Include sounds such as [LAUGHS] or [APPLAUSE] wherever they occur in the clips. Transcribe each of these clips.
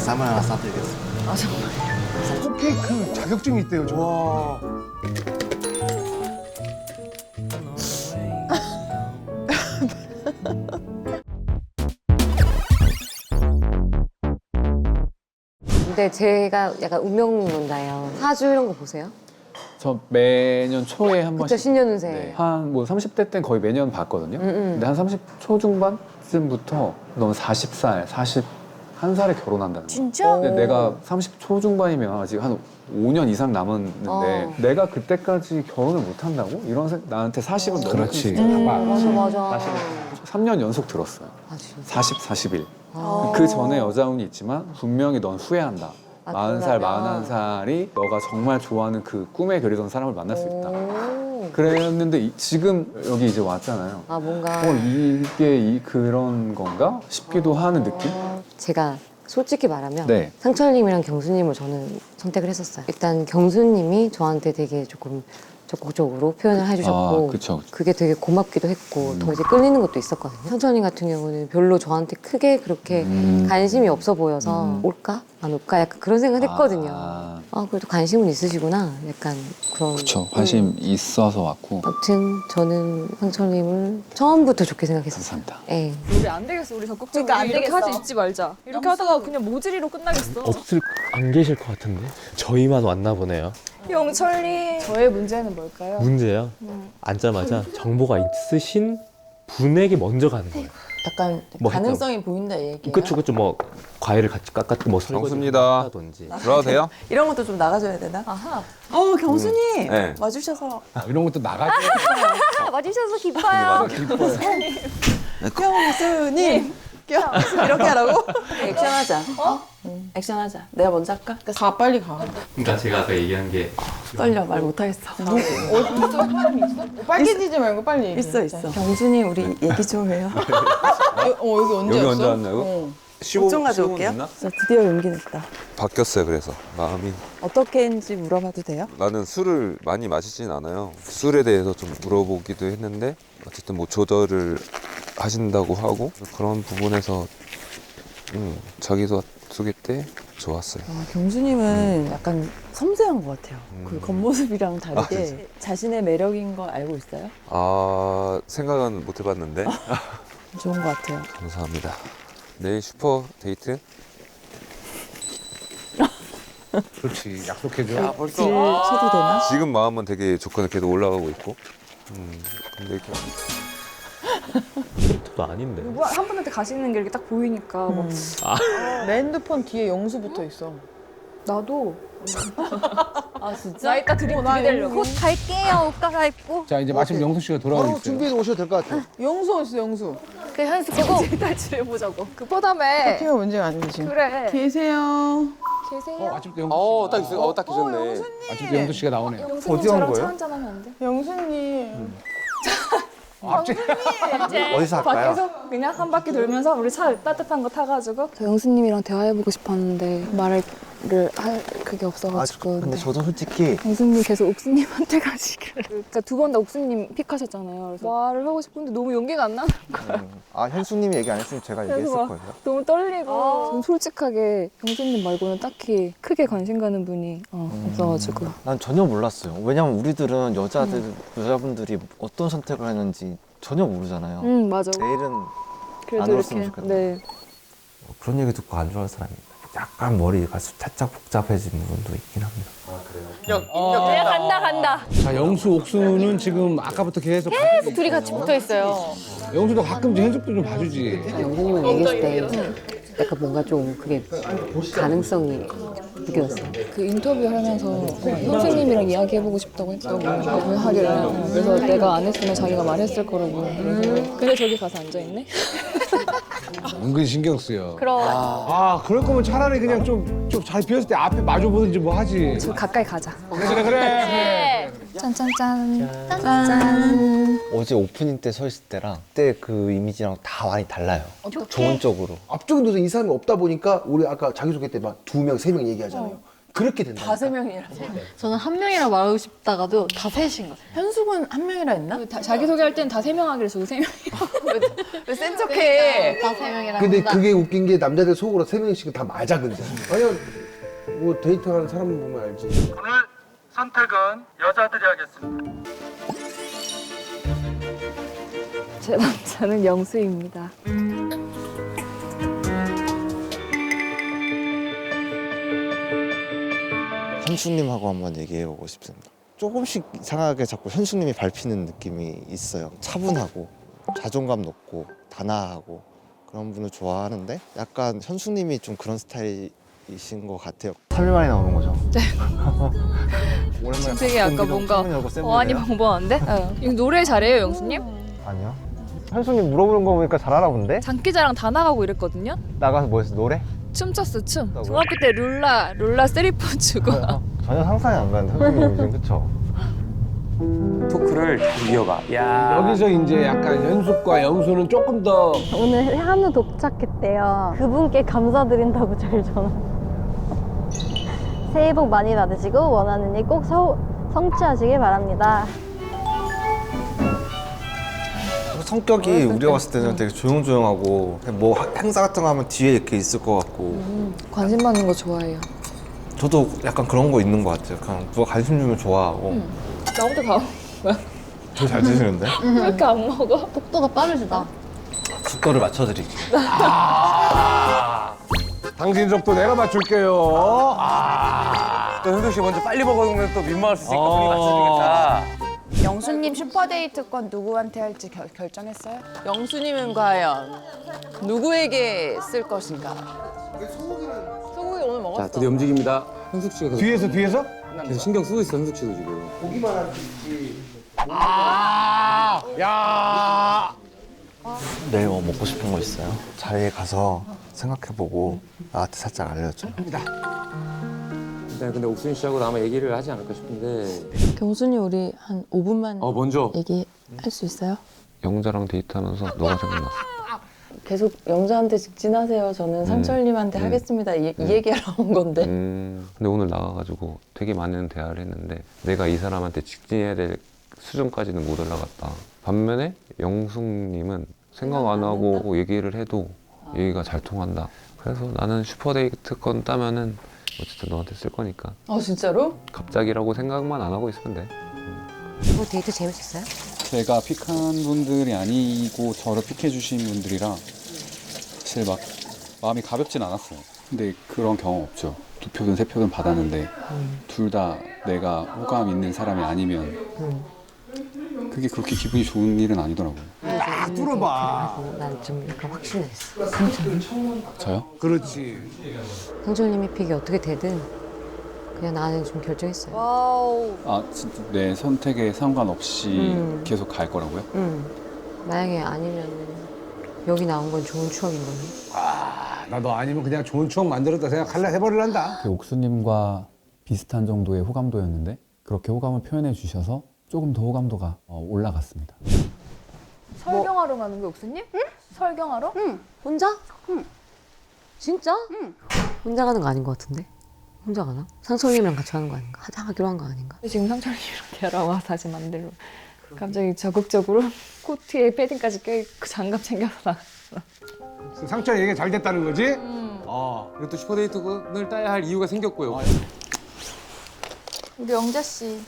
쌈을 하나 싸드리겠습니다. 아 정말. 컵케이크 자격증이 있대요, 저. 와. 근데 제가 약간 운명론자예요. 사주 이런 거 보세요? 저 매년 초에 한 그쵸 번씩 신년운세. 네. 한뭐 30대 땐 거의 매년 봤거든요. 음, 음. 근데 한 30 초중반쯤부터 너무 40살, 41살에 결혼한다는 거예요. 진짜? 어. 근데 내가 30 초중반이면 아직 한 5년 이상 남았는데 어. 내가 그때까지 결혼을 못 한다고? 이런 생 나한테 40은 너무 그렇지. 큰 숫자다. 맞아 맞아. 3년 연속 들었어요. 아 진짜. 40, 41. 아. 그 전에 여자운이 있지만 분명히 넌 후회한다. 아, 40살, 그러면. 41살이 너가 정말 좋아하는 그 꿈에 그리던 사람을 만날 수 있다. 오. 그랬는데 이- 지금 여기 이제 왔잖아요. 아 뭔가. 어, 이게 이 그런 건가 싶기도 하는 느낌? 제가 솔직히 말하면 네. 상철님이랑 경수님을 저는 선택을 했었어요. 일단 경수님이 저한테 되게 조금 적극적으로 표현을 해주셨고 아, 그쵸. 그게 되게 고맙기도 했고 음. 더 이제 끌리는 것도 있었거든요. 상철님 같은 경우는 별로 저한테 크게 그렇게 음. 관심이 없어 보여서 음. 올까 안 올까 약간 그런 생각을 했거든요. 아, 아 그래도 관심은 있으시구나 약간 그런 그쵸. 관심 있어서 왔고. 아무튼 저는 상철님을 처음부터 좋게 생각했었어요 감사합니다. 예. 우리 안 되겠어. 우리 적극적으로 그러니까 안 이렇게 되겠어. 하지 잊지 말자. 이렇게 하다가 그냥 모질이로 끝나겠어. 없을 안 계실 것 같은데 저희만 왔나 보네요 영철님. 저의 문제는 뭘까요? 문제요 앉자마자 정보가 있으신 분에게 먼저 가는 거예요 약간 뭐 가능성이 보인다 이 얘기예요. 그쵸 그쵸 뭐 과일을 같이 깎았고 뭐 설거지 정수입니다. 한다든지 들어가도 돼요? [LAUGHS] 이런 것도 좀 나가줘야 되나? 아하. 어 경순이 네. 와주셔서 이런 것도 나가죠. [LAUGHS] 와주셔서 기뻐요. [LAUGHS] 경순님 경순 이렇게 하라고? [LAUGHS] 액션하자. 어? 액션하자. 내가 먼저 할까? 가 빨리 가. 그러니까 제가 아까 얘기한 게 떨려 말 못하겠어. 빨개지지 말고 빨리 얘기해. 있어 있어. 경순이 우리 얘기 좀 해요. [LAUGHS] 어 여기 언제였어? 여기 언제 왔나요? 15, 옷좀 가져올게요. 저 드디어 용기 냈다. 바뀌었어요. 그래서 마음이 어떻게 했는지 물어봐도 돼요? 나는 술을 많이 마시진 않아요. 술에 대해서 좀 물어보기도 했는데 어쨌든 뭐 조절을 하신다고 하고 그런 부분에서 음, 자기소 소개 때 좋았어요. 아, 경수님은 약간 섬세한 것 같아요. 음. 그 겉모습이랑 아, 다르게 진짜? 자신의 매력인 거 알고 있어요? 아 생각은 못 해봤는데 좋은 것 같아요. [LAUGHS] 감사합니다. 내일 슈퍼 데이트? [LAUGHS] 그렇지, 약속해줘. 딜 쳐도 되나? 지금 마음은 되게 조건에도 올라가고 있고. 음, 근데 이렇게 도 아닌데 누구 한 분한테 가시는 게 이렇게 딱 보이니까 막 음. 내 핸드폰 뒤에 영수 붙어 있어. 나도 아 진짜? 나 이따 드림 들이대려고. 갈게요. 옷 갈아입고. 자, 이제 마침 영수 씨가 돌아오고 바로 있어요. 준비해 오셔도 될 것 같아요. 영수 어딨어 영수? 그 현수 그거 탈출해 보자고. 급하다며. 피가 문제가 아니지. 그래. 계세요. 계세요. 아침부터 영수 어, 씨가. 딱 있어. 어, 딱 계셨네. 아침부터 영수 씨가 나오네요. 영수님 어디 온 저랑 거예요? 차 한잔 하면 안 돼? 영수님. 어디서 할까요? 밖에서 그냥 한 바퀴 돌면서 우리 차 따뜻한 거 타가지고 저 영수님이랑 대화해보고 싶었는데 말을 할 그게 아, 없어가지고. 근데 저도 솔직히 영수님 계속 옥수님한테 가시길래 그러니까 두 번 다 옥수님 픽하셨잖아요. 그래서 말을 하고 싶은데 너무 용기가 안 나는 음, 아 현수님이 얘기 안 했으면 제가 얘기했을 거예요. 너무 떨리고. 전 솔직하게 영수님 말고는 딱히 크게 관심 가는 분이 어, 없어가지고. 난 전혀 몰랐어요. 왜냐면 우리들은 여자들 여자분들이 어떤 선택을 하는지 전혀 모르잖아요. 응 맞아. 내일은 그래도 안 울었으면 이렇게 좋겠다. 네. 그런 얘기 듣고 안 좋아하는 사람이 약간 머리가 살짝 복잡해진 부분도 있긴 합니다. 간다 간다. 자, 영수, 옥수는 지금 아까부터 계속. 계속 둘이 같이 붙어 있어요. 영수도 가끔 현숙도 좀 봐주지. 영수님을 얘기했을 때 약간 뭔가 좀 그게 가능성이 느껴졌어요. 그 인터뷰 하면서 형수님이랑 이야기해보고 싶다고 했다고 하길래 그래서 내가 안 했으면 자기가 말했을 거라고 근데 저기 가서 앉아있네? [LAUGHS] 은근 신경 쓰여. 그럼 아, 그럴 거면 차라리 그냥 좀, 좀 잘 비었을 때 앞에 마주 보든지 뭐 하지. 저 가까이 가자 그래, 그래, 그래. 짠짠짠 짠 어제 오프닝 때 서 있을 때랑 그때 그 이미지랑 다 많이 달라요. 좋은 쪽으로. 앞쪽에 이 사람이 없다 보니까 우리 아까 자기소개 때 막 두 명, 세 명 얘기하잖아요. 그렇게 된다. 다세 명이라. 저는 한 명이라 말하고 싶다가도 다 셋인 거예요. 현숙은 한 명이라 했나? 자기 소개할 땐 다 세 명 하기로 저도 세 명. [LAUGHS] 왜 센 척해? 다세 명이라. 근데 그게 웃긴 게 남자들 속으로 세 명씩은 다 맞아 근데. 아니야 뭐 데이트하는 사람 보면 알지. 오늘 선택은 여자들이 하겠습니다. 제 남자는 영수입니다. 현수님하고 한번 얘기해 보고 싶습니다. 조금씩 이상하게 자꾸 현수님이 밟히는 느낌이 있어요. 차분하고 자존감 높고 단아하고 그런 분을 좋아하는데 약간 현수님이 좀 그런 스타일이신 것 같아요. 3일 만에 나오는 거죠? 네. [LAUGHS] 오랜만에 되게 아까 뭔가 어안이 벙벙한데? 이거 노래 잘해요, 영수님? 아니요. 현수님 물어보는 거 보니까 잘 알아본데? 장기자랑 다 나가고 이랬거든요. 나가서 뭐 했어? 노래? 춤췄어, 춤. 뭐야? 중학교 때 룰라, 룰라 쓰리폰 주고. 전혀 상상이 안 가는데 현수님 요즘 그쵸? 토크를 이어가. 야. 여기서 이제 약간 현숙과 영수는 조금 더 오늘 한우 도착했대요. 그분께 감사드린다고 잘 전화. [LAUGHS] 새해 복 많이 받으시고 원하는 일 꼭 성취하시길 바랍니다. 성격이 우리가 봤을 때는 되게 조용조용하고 뭐 행사 같은 거 하면 뒤에 이렇게 있을 것 같고 관심 받는 거 좋아해요. 저도 약간 그런 거 있는 것 같아요. 그냥 누가 관심 주면 좋아하고 나 혼자 가. 저잘 드시는데? [LAUGHS] 왜 이렇게 안 먹어? 속도가 빠르시다. 속도를 맞춰드릴게요. 당신 속도 내가 맞출게요. 또 현숙 씨 먼저 빨리 먹으면 또 민망할 수 있으니까 분위기 맞춰주겠다. 영수님 슈퍼데이트권 누구한테 할지 결, 결정했어요? 영수님은 과연 누구에게 쓸 것인가? 소고기 오늘 먹었어. 자, 드디어 움직입니다. 현숙 씨가 계속, 뒤에서 뒤에서? 계속 신경 쓰고 있어, 현숙 씨도 지금. 아, 야. 내일 뭐 먹고 싶은 거 있어요? 자리에 가서 생각해보고 나한테 살짝 알려줘. 네, 근데 옥순 씨하고 아마 얘기를 하지 않을까 싶은데. 경수님 우리 한 5분만 어, 먼저. 얘기할 수 있어요? 영자랑 데이트하면서 너가 생각났어. 계속 영자한테 직진하세요. 저는 상철님한테 음. 하겠습니다. 이, 이 음. 얘기하러 온 건데. 음, 근데 오늘 나가가지고 되게 많은 대화를 했는데 내가 이 사람한테 직진해야 될 수준까지는 못 올라갔다. 반면에 영숙님은 생각 안 하고 얘기를 해도 얘기가 잘 통한다. 그래서 나는 슈퍼데이트권 따면은 어쨌든 너한테 쓸 거니까 어 진짜로? 갑자기라고 생각만 안 하고 있으면 돼. 뭐 데이트 재밌었어요? 제가 픽한 분들이 아니고 저를 픽해 주신 분들이라 사실 막 마음이 가볍진 않았어요. 근데 그런 경험 없죠. 두 표든 세 표든 받았는데 둘 다 내가 호감 있는 사람이 아니면 그게 그렇게 기분이 좋은 일은 아니더라고요. 딱 뚫어봐. 난좀 약간 확신했어. 저요? 그렇지. 상철님이 픽이 어떻게 되든 그냥 나는 좀 결정했어요. 아, 진짜 내 선택에 상관없이 음. 계속 갈 거라고요? 응. 만약에 아니면 여기 나온 건 좋은 추억인 거네. 아, 나너 아니면 그냥 좋은 추억 만들었다 생각할래 해버릴란다. 그 옥수님과 비슷한 정도의 호감도였는데 그렇게 호감을 표현해 주셔서 조금 더 호감도가 어, 올라갔습니다. 설경하러 가는 거야, 옥수님? 응? 설경하러? 혼자? 응. 진짜? 응. 혼자 가는 거 아닌 것 같은데? 혼자 가나? 상철님이랑 같이 가는 거 아닌가? 하자 하기로 한 거 아닌가? 지금 상철님이랑 대화와 다시 만들고 갑자기 적극적으로 [LAUGHS] 코트에 패딩까지 껴입고 장갑 챙겨서 나. 상처 얘기 잘 됐다는 거지? 어. 이것도 슈퍼데이트권을 따야 할 이유가 생겼고요. 우리 영자 씨.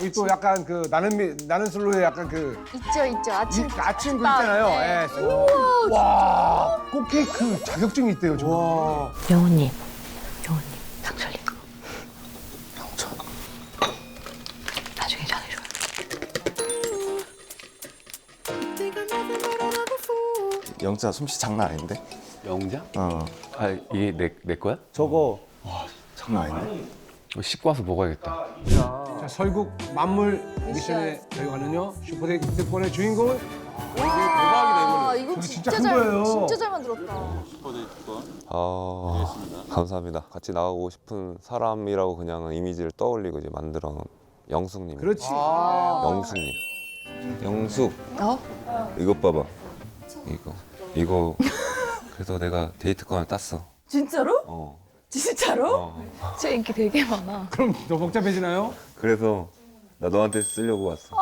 여기 또 약간 그 나는 미, 나는 솔로의 약간 그 있죠, 있죠. 아침 이, 아침 그 있잖아요. 예. 와, 꽃게 그 자격증이 있대요. 저. 영호님, 영자 솜씨 장난 아닌데? 영자? 어. 아, 이게 내, 내 거야? 저거 장난 아닌데? 이거 씻고 와서 먹어야겠다. 자, 설국 만물 미션에 저희가는요 슈퍼데이트권의 주인공은 아, 이거 진짜 큰 거예요. 진짜 잘 만들었다. 아, 감사합니다. 같이 나가고 싶은 사람이라고 그냥 이미지를 떠올리고 이제 만들어 놓은 영숙님. 그렇지. 영숙님. 영숙 어? 이것 봐봐 이거 이거 그래서 내가 데이트권을 땄어 진짜로? 어, 진짜로? 어. 제 인기 되게 많아. 그럼 더 복잡해지나요? 그래서 나 너한테 쓰려고 왔어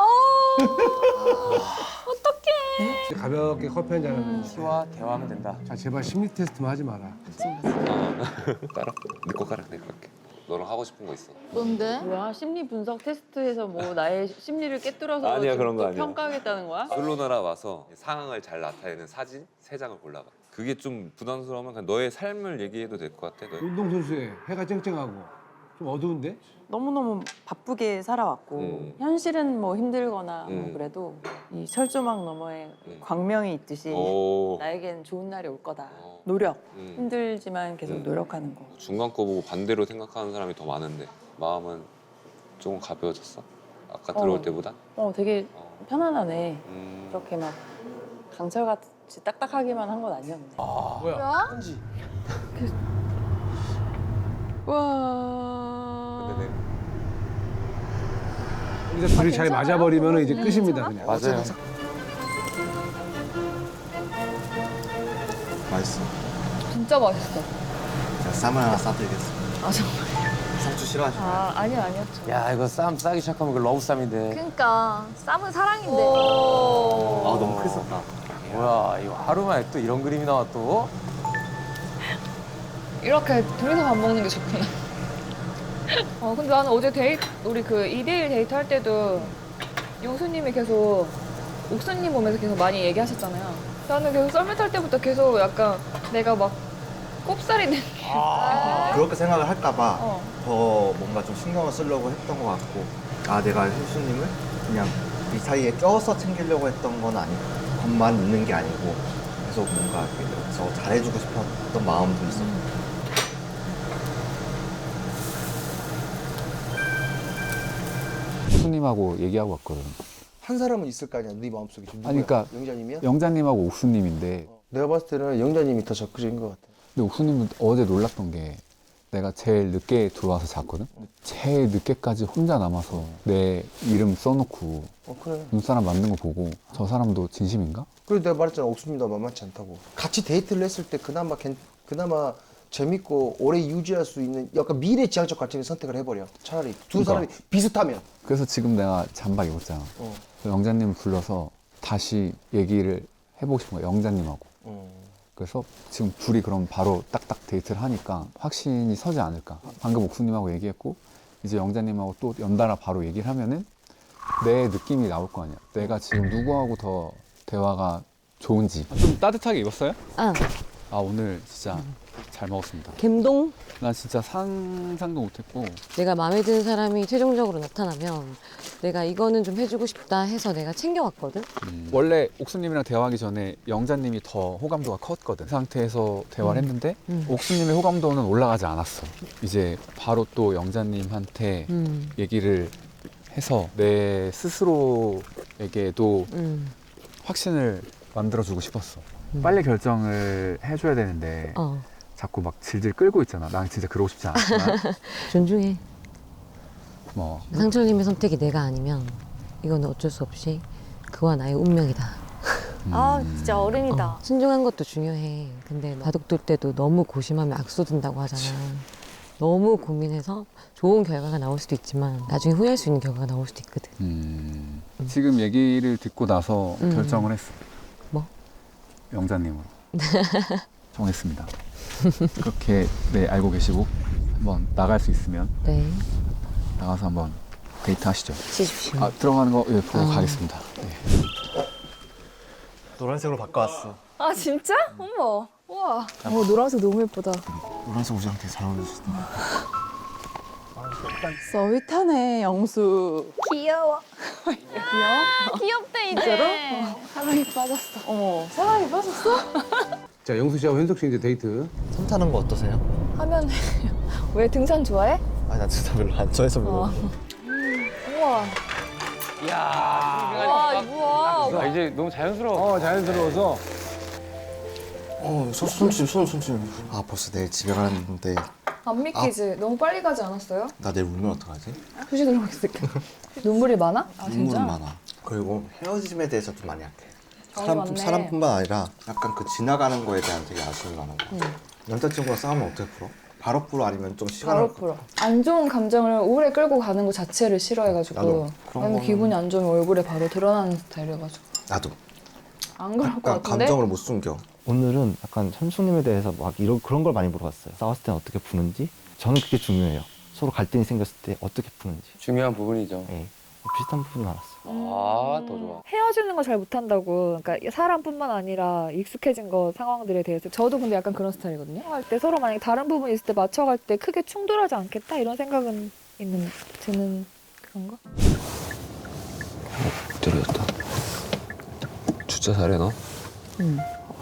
가볍게 커피 한잔 하는 키와 대화하면 된다. 자 제발 심리 테스트만 하지 마라. [LAUGHS] 깔아? 내거 깔아 내가 깔게 너랑 하고 싶은 거 있어 뭔데? 뭐야 심리 분석 테스트에서 뭐 나의 심리를 깨뚫어서 [LAUGHS] 아니야, 좀 그런 거또 아니야. 평가하겠다는 거야? 솔로나라 와서 상황을 잘 나타내는 사진 세 장을 골라봐 그게 좀 부담스러우면 그냥 너의 삶을 얘기해도 될 것 같아 너의 운동선수에 해가 쨍쨍하고 좀 어두운데? 너무너무 바쁘게 살아왔고 음. 현실은 뭐 힘들거나 뭐 음. 그래도 이 철조망 너머에 음. 광명이 있듯이 오. 나에겐 좋은 날이 올 거다. 어. 노력. 음. 힘들지만 계속 음. 노력하는 거. 중간 거 보고 반대로 생각하는 사람이 더 많은데 마음은 조금 가벼워졌어? 아까 들어올 어. 때보다? 어, 되게 어. 편안하네. 음. 이렇게 막 강철같이 딱딱하기만 한 건 아니었네. 뭐야? 와. 근데 내가 이제 둘이 잘 맞아버리면 이제 끝입니다 그냥. 맞아요. 맛있어. 진짜 맛있어. 제가 쌈을 하나 싸드리겠습니다. 아 정말. 상추 싫어하시나요? 아 아니요 아니었죠. 야 이거 쌈 싸기 시작하면 그 러브 쌈인데. 그러니까 쌈은 사랑인데. 아 너무 크리스다. 뭐야 이거 하루 만에 또 이런 그림이 나와 또. 이렇게 둘이서 밥 먹는 게 좋구나. 어 근데 나는 어제 데이트 우리 그 2대1 데이트 할 때도 용수님이 계속 옥수님 보면서 계속 많이 얘기하셨잖아요. 나는 계속 썰매 탈 때부터 계속 약간 내가 막 꼽살이 는 그렇게 생각을 할까봐 어. 더 뭔가 좀 신경을 쓰려고 했던 것 같고 아 내가 현수님을 그냥 이 사이에 껴서 챙기려고 했던 건 아니고 것만 있는 게 아니고 계속 뭔가 이렇게 더 잘해주고 싶었던 마음도 있었고 옥수님하고 얘기하고 왔거든. 한 사람은 있을 거 아니야 네 마음속에 지금 아니, 그러니까 영자님이야? 영자님하고 옥수님인데 내가 봤을 때는 영자님이 더 적극적인 것 같아. 근데 옥수님은 어제 놀랐던 게 내가 제일 늦게 들어와서 잤거든. 제일 늦게까지 혼자 남아서 내 이름 써놓고 어 그래. 눈사람 만든 거 보고 저 사람도 진심인가? 그리고 내가 말했잖아 옥수님도 만만치 않다고. 같이 데이트를 했을 때 그나마 괜, 그나마 재밌고 오래 유지할 수 있는 약간 미래지향적 가치를 선택을 해버려. 차라리 두 그러니까. 사람이 비슷하면. 그래서 지금 내가 잠박 입었잖아. 어. 그래서 영자님 불러서 다시 얘기를 해보고 싶은 거야. 영자님하고. 어. 그래서 지금 둘이 그럼 바로 딱딱 데이트를 하니까 확신이 서지 않을까. 방금 옥수님하고 얘기했고 이제 영자님하고 또 연달아 바로 얘기를 하면은 내 느낌이 나올 거 아니야. 내가 지금 누구하고 더 대화가 좋은지. 좀 따뜻하게 입었어요? 아 아 오늘 진짜 잘 먹었습니다. 갬동 난 진짜 상상도 못했고 내가 마음에 드는 사람이 최종적으로 나타나면 내가 이거는 좀 해주고 싶다 해서 내가 챙겨왔거든. 음. 원래 옥수님이랑 대화하기 전에 영자님이 더 호감도가 컸거든. 그 상태에서 대화를 했는데 음. 옥수님의 호감도는 올라가지 않았어. 이제 바로 또 영자님한테 음, 얘기를 해서 내 스스로에게도 음, 확신을 만들어주고 싶었어. 음. 빨리 결정을 해줘야 되는데 어 자꾸 막 질질 끌고 있잖아. 난 진짜 그러고 싶지 않지만 [LAUGHS] 존중해. 뭐 상철님의 선택이 내가 아니면 이거는 어쩔 수 없이 그와 나의 운명이다. 아 진짜 어른이다. 어, 순종한 것도 중요해. 근데 바둑 둘 때도 너무 고심하면 악소든다고 하잖아. 너무 고민해서 좋은 결과가 나올 수도 있지만 나중에 후회할 수 있는 결과가 나올 수도 있거든. 음, 지금 얘기를 듣고 나서 음. 결정을 했어. 뭐? 영자님으로 [LAUGHS] 정했습니다. 그렇게 네 알고 계시고 한번 나갈 수 있으면 네, 나가서 한번 데이트 하시죠. 치십시오. 아 들어가는 거 예, 보고 아. 가겠습니다. 네. 노란색으로 바꿔왔어. 아 진짜? 어머. 우와. 어 노란색 너무 예쁘다. 노란색 옷이랑 되게 잘 어울리시 [LAUGHS] 다. 서윗하네 영수. 귀여워. 귀여워? 귀엽대 이제. 진짜로? 사랑에 빠졌어. 어머 사랑에 빠졌어? [LAUGHS] 자 영수 씨하고 현석 씨 이제 데이트. 손 타는 거 어떠세요? 하면 [LAUGHS] 왜 등산 좋아해? 아니 나 진짜 별로 안 좋아해서 물어. 어. 우와. 이야. 와 이거 아, 이제 너무 자연스러워. 어 자연스러워서. 어, 손, 손질, 손, 손질. 아, 벌써 내일 집에 가는데 안 믿기지. 너무 빨리 가지 않았어요? 나 내일 울면 어떡하지? 휴지 들어가겠을게. 눈물이 많아? 아 눈물은 많아. 그리고 헤어짐에 대해서 좀 많이 약해. 사람, 많네. 사람뿐만 아니라 약간 그 지나가는 거에 대한 되게 아쉬움이 많은 거 같아. 남자친구랑 싸우면 어떻게 풀어? 바로 풀어 아니면 좀 시간을 바로 풀어. 안 좋은 감정을 오래 끌고 가는 것 자체를 싫어해가지고 나도 그런 나는 거는- 기분이 안 좋으면 얼굴에 바로 드러나는 스타일이어가지고 나도 안 그럴 것 약간 같은데? 감정을 못 숨겨. 오늘은 약간 현숙님에 대해서 막 이런 그런 걸 많이 물어봤어요. 싸웠을 땐 어떻게 푸는지 저는 그게 중요해요. 서로 갈등이 생겼을 때 어떻게 푸는지. 중요한 부분이죠. 예. 비슷한 부분 알았어요. 아, 더 좋아. 헤어지는 거 잘 못한다고 그러니까 사람뿐만 아니라 익숙해진 거 상황들에 대해서 저도 근데 약간 그런 스타일이거든요 할 때 서로 만약에 다른 부분이 있을 때 맞춰갈 때 크게 충돌하지 않겠다 이런 생각은 있는 드는 그런 거? 때렸다. 주차 잘해 너?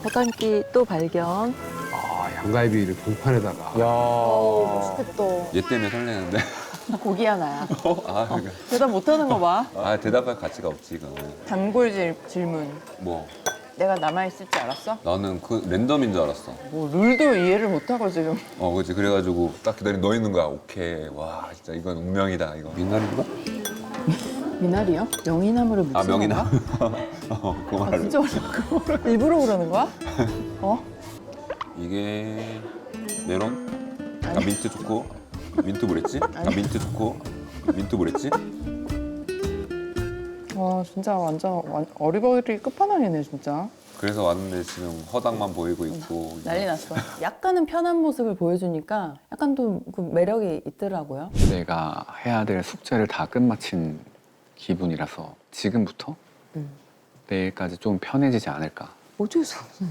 허당기 또 발견. 아, 양갈비를 불판에다가. 야. 멋있겠다. 얘 때문에 설레는데. [LAUGHS] 고기 하나야. 아, 그러니까. 대답 못하는 거 봐. 아 대답할 가치가 없지 이거는. 단골 질, 질문. 뭐 내가 남아있을 줄 알았어? 나는 그 랜덤인 줄 알았어. 뭐 룰도 이해를 못하고 지금. 어, 그렇지. 그래가지고 딱 기다리 너 있는 거야. 오케이. 와, 진짜 이건 운명이다. 이거. 민날인가? 미나리요? 명이나무를 묻힌 아, 명이나. 건가? [LAUGHS] 어, 그 아, 말을. 진짜 어려워. 일부러 그러는 거야? 어? 이게 메론? 아 민트 초코? 민트 뭐랬지? 아 민트 초코? 민트 뭐랬지? 와 진짜 완전 완- 어리버리 끝판왕이네 진짜. 그래서 왔는데 지금 허당만 보이고 있고. 난리 났어. 약간은 편한 모습을 보여주니까 약간 또 그 매력이 있더라고요. 내가 해야 될 숙제를 다 끝마친 기분이라서 지금부터 음. 내일까지 좀 편해지지 않을까. 어쩔 수 없어.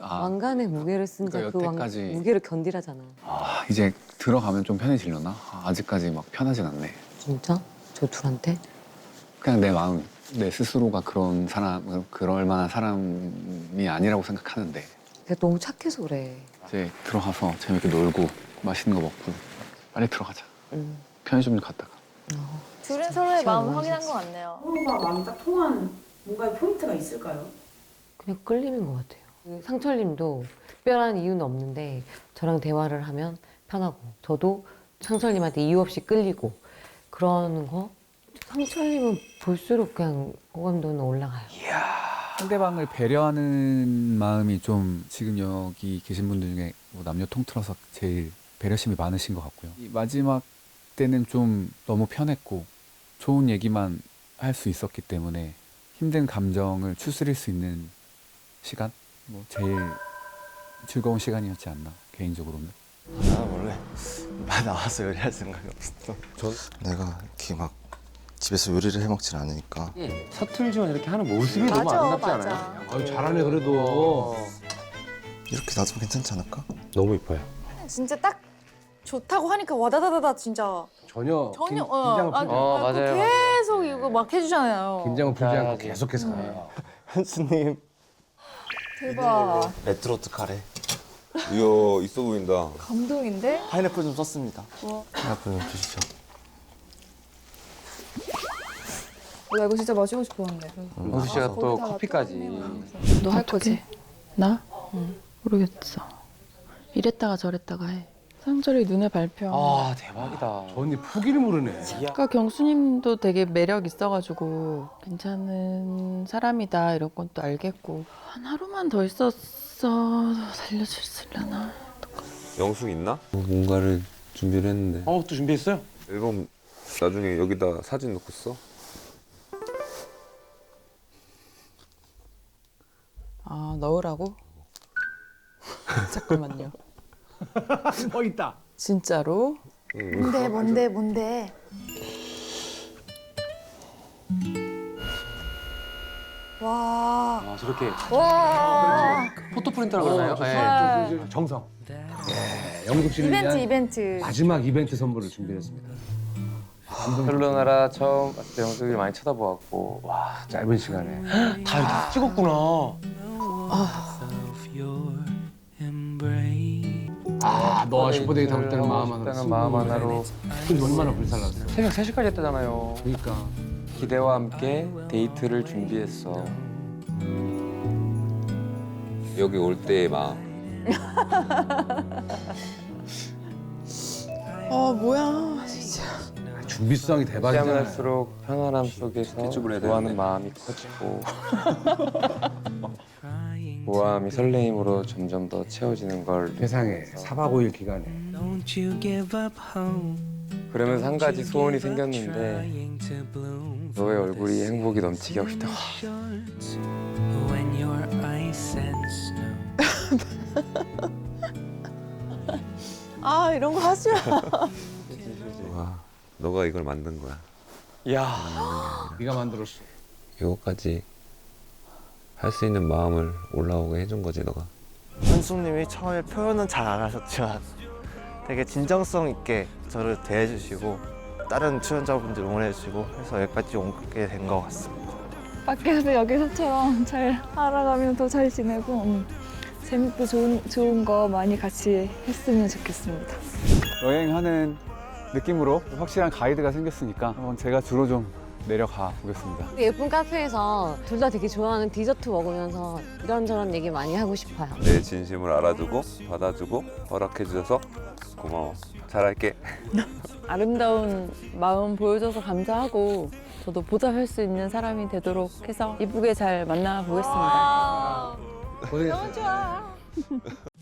아, 왕관의 무게를 쓴 자 그러니까 그 왕, 여태까지- 무게를 견디라잖아. 아, 이제 들어가면 좀 편해지려나? 아, 아직까지 막 편하진 않네. 진짜? 저 둘한테? 그냥 내 마음, 내 스스로가 그런 사람, 그럴 만한 사람이 아니라고 생각하는데 걔 너무 착해서 그래. 이제 들어가서 재밌게 놀고 맛있는 거 먹고 빨리 들어가자. 음. 편의점 갔다가. 둘은 서로의 마음을 확인한 것 같네요 서로가 마음이 딱 통한 뭔가 포인트가 있을까요? 그냥 끌리는 것 같아요. 그 상철님도 특별한 이유는 없는데 저랑 대화를 하면 편하고 저도 상철님한테 이유 없이 끌리고 그러는 거 상철님은 볼수록 그냥 호감도는 올라가요. 상대방을 배려하는 마음이 좀 지금 여기 계신 분들 중에 뭐 남녀 통틀어서 제일 배려심이 많으신 것 같고요. 이 마지막 때는 좀 너무 편했고 좋은 얘기만 할 수 있었기 때문에 힘든 감정을 추스릴 수 있는 시간? 뭐 제일 즐거운 시간이었지 않나 개인적으로는. 나 원래 말 나와서 요리할 생각이 없어. 전 내가 이렇게 막 집에서 요리를 해 먹진 않으니까 서툴지만 이렇게 하는 모습이 너무 맞아, 아름답지 맞아. 않아요? 아유, 잘하네, 그래도. 이렇게 놔두면 괜찮지 않을까? 너무 이뻐요. 진짜 딱 좋다고 하니까 와다다다다 진짜 전혀. 전혀 긴- 어, 긴장을 아니, 풀지 어, 아, 맞아요. 계속 이거 막 해주잖아요. 긴장을 풀지 않고 네. 계속해서 가요. 현수님 대박 레트로트 카레 이야, 있어 보인다. 감동인데? 파인애플 좀 썼습니다. 파인애플 좀 주시죠. 나 이거 진짜 마시고 싶었는데 홍수 씨가 또 거기다가 커피까지. 너 할 거지? 나? 모르겠어. 이랬다가 저랬다가 해. 상철이 눈에 밟혀. 아 대박이다. 저 언니 포기를 모르네. 아까 경수님도 되게 매력 있어가지고 괜찮은 사람이다 이런 건 또 알겠고 한 하루만 더 있었어 살려줬으려나 영숙 있나? 뭔가를 준비를 했는데. 어또 준비했어요? 앨범 나중에 여기다 사진 넣고 써. 아 넣으라고? [LAUGHS] 잠깐만요 어, 있다. 진짜로? 응. 뭔데 뭔데 뭔데? 와. 아 저렇게 와. 포토 프린터라고 하나요? 네. 와. 정성. 예, 영숙 씨를 이벤트 위한 이벤트. 마지막 이벤트 선물을 준비했습니다. 헬로나라 처음 봤을 때 형들이 많이 쳐다보았고 와 짧은 시간에. 다 이렇게 찍었구나. 아, 너와 슈퍼데이 다룰 때는 마음 하나로. 마음 하나로 근데 얼마나 불살랐어. 새벽 3시까지 했다잖아요. 그러니까. 기대와 함께 데이트를 준비했어. 여기 올 때의 마음. 아 뭐야 진짜 준비성이 대박이잖아요. 할수록 편안함 속에서 좋아하는 마음이 커지고 [LAUGHS] 모함이 설레임으로 점점 더 채워지는 걸 세상에 4박 5일 기간에. 그러면서 한 가지 소원이 생겼는데 너의 얼굴이 행복이 넘치게 하고 싶다고 아 이런 거 하지 마. [LAUGHS] 와, 너가 이걸 만든 거야. 야, 네가 만들었어. 이거까지 할 수 있는 마음을 올라오게 해준 거지 너가. 현숙님이 처음에 표현은 잘 안 하셨지만 되게 진정성 있게 저를 대해주시고 다른 출연자분들 응원해주시고 해서 여기까지 오게 된 것 같습니다. 밖에서 여기서처럼 잘 알아가면서 잘 지내고 음, 재밌고 좋은 좋은 거 많이 같이 했으면 좋겠습니다. 여행하는 느낌으로 확실한 가이드가 생겼으니까 한번 제가 주로 좀 내려가 보겠습니다. 예쁜 카페에서 둘 다 되게 좋아하는 디저트 먹으면서 이런저런 얘기 많이 하고 싶어요. 내 진심을 알아주고 받아주고 허락해줘서 고마워. 잘할게. [LAUGHS] 아름다운 마음 보여줘서 감사하고 저도 보답할 수 있는 사람이 되도록 해서 이쁘게 잘 만나 보겠습니다. 고생했어요. 좋아. [LAUGHS]